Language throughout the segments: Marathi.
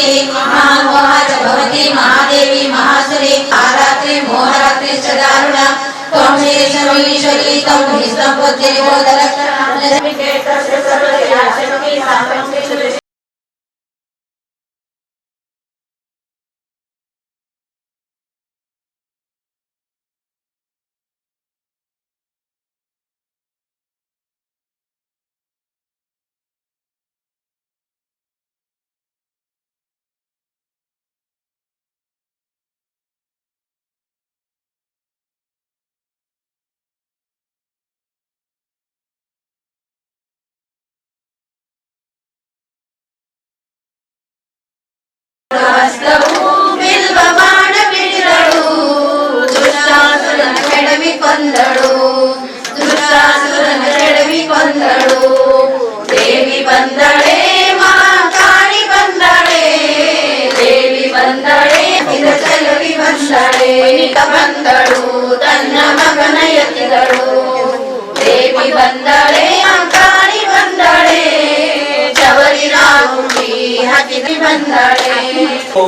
भगवते महामोहाच भवते महादेवी महासुरे आरात्रे मोहरात्रे च दारुणा त्वमे सर्वेश्वरी त्वं हि सम्पत्तिरिवोदलक्षणा सर्वशक्ति सामर्थ्य ಕೊಂದಳು. ದುರಾಸುರನ ಕೆಡವಿ ಕೊಂದಳು. ದೇವಿ ಬಂದಳೆ, ಮಹಾಕಾಳಿ ಬಂದಳೆ. ದೇವಿ ಬಂದಳೆ ಚಲವಿ ಬಂದಳೆ. ಬಂದಳು, ತನ್ನ ಮಗನ ಎತ್ತಿದಳು. ದೇವಿ ಬಂದಳೆ ಮಹಾಕಾಳಿ हो.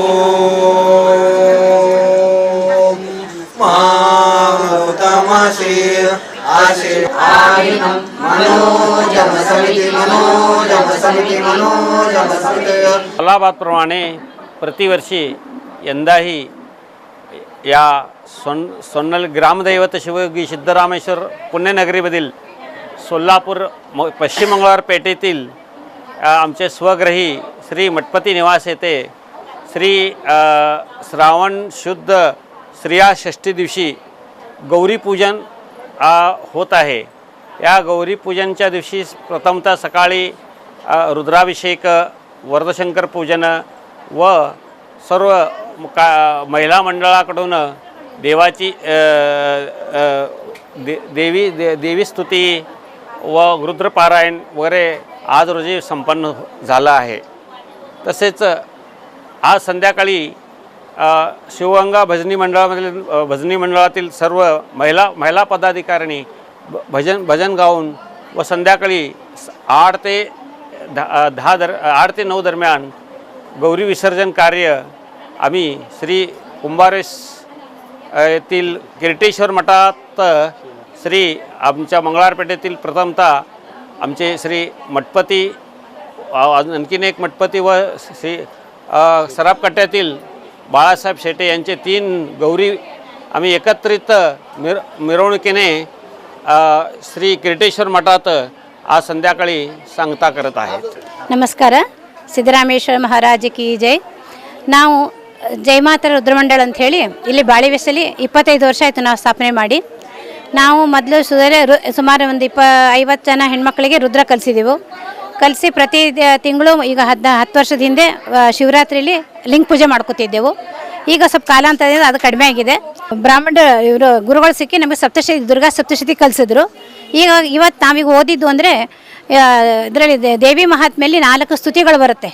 अलाहाबाद प्रमाणे अलाहाबादप्रमाणे प्रतिवर्षी यंदाही या सोन सोनल ग्रामदैवत शिवयोगी सिद्धरामेश्वर पुण्यनगरीमधील सोलापूर म पश्चिम मंगळवार पेठेतील आमचे स्वग्रही श्री मठपती निवास येथे श्री श्रावण शुद्ध श्रिया षष्ठी दिवशी गौरीपूजन होत आहे. या गौरीपूजनच्या दिवशी प्रथमतः सकाळी रुद्राभिषेक वरदशंकर पूजन व सर्व का महिला मंडळाकडून देवाची दे देवी दे देवी स्तुती व रुद्रपारायण वगैरे आज रोजी संपन्न झालं आहे. तसेच आज संध्याकाळी शिवगंगा भजनी मंडळामधील भजनी मंडळातील सर्व महिला महिला पदाधिकाऱ्यांनी भ- भजन भजन गाऊन व संध्याकाळी स- आठ ते दहा दहा दर आठ ते नऊ दरम्यान गौरी विसर्जन कार्य आम्ही श्री कुंभारेश येथील किर्टेश्वर मठात श्री आमच्या मंगळारपेठेतील प्रथमतः आमचे श्री मठपती आणखीन एक मठपती व श्री अ, सराफकट्ट्यातील बाळासाहेब शेटे यांचे तीन गौरी आम्ही एकत्रित मिर मिरवणुकीने अ, श्री किर्टेश्वर मठात आज संध्याकाळी सांगता करत आहेत ನಮಸ್ಕಾರ ಸಿದ್ದರಾಮೇಶ್ವರ ಮಹಾರಾಜ ಕಿ ಜೈ ನಾವು ಜಯಮಾತರ ರುದ್ರಮಂಡಳ ಅಂತ ಹೇಳಿ ಇಲ್ಲಿ ಬಾಳಿವೆಸಲಿ ಇಪ್ಪತ್ತೈದು ವರ್ಷ ಆಯಿತು ನಾವು ಸ್ಥಾಪನೆ ಮಾಡಿ ನಾವು ಮೊದಲು ಸುಧಾರೆ ರು ಸುಮಾರು ಒಂದು ಇಪ್ಪ ಐವತ್ತು ಜನ ಹೆಣ್ಮಕ್ಳಿಗೆ ರುದ್ರ ಕಲಿಸಿದೆವು ಕಲಿಸಿ ಪ್ರತಿ ತಿಂಗಳು ಈಗ ಹದ್ ಹತ್ತು ವರ್ಷದ ಹಿಂದೆ ಶಿವರಾತ್ರಿಲಿ ಲಿಂಗ ಪೂಜೆ ಮಾಡ್ಕೋತಿದ್ದೆವು. ಈಗ ಸ್ವಲ್ಪ ಕಾಲಾಂತರದಿಂದ ಅದು ಕಡಿಮೆ ಆಗಿದೆ. ಬ್ರಾಹ್ಮಣ ಇವರು, ಗುರುಗಳು ಸಿಕ್ಕಿ ನಮಗೆ ಸಪ್ತಶತಿ, ದುರ್ಗಾ ಸಪ್ತಶತಿ ಕಲಿಸಿದ್ರು. ಈಗ ಇವತ್ತು ನಾವೀಗ ಓದಿದ್ದು ಅಂದರೆ ಇದರಲ್ಲಿ ದೇವಿ ಮಹಾತ್ಮೆಯಲ್ಲಿ ನಾಲ್ಕು ಸ್ತುತಿಗಳು ಬರುತ್ತೆ.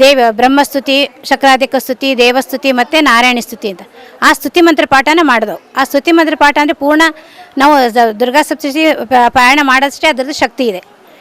ದೇವ, ಬ್ರಹ್ಮಸ್ತುತಿ, ಶಕ್ರಾಧಿಕ ಸ್ತುತಿ, ದೇವಸ್ತುತಿ ಮತ್ತು ನಾರಾಯಣ ಸ್ತುತಿ ಅಂತ. ಆ ಸ್ತುತಿ ಮಂತ್ರ ಪಾಠನ ಮಾಡಿದವು ಆ ಸ್ತುತಿ ಮಂತ್ರ ಪಾಠ ಅಂದರೆ ಪೂರ್ಣ ನಾವು ದುರ್ಗಾ ಸಪ್ತಶತಿ ಪ- ಪಾರಾಯಣ ಮಾಡೋದಷ್ಟೇ ಅದರದ್ದು ಶಕ್ತಿ ಇದೆ.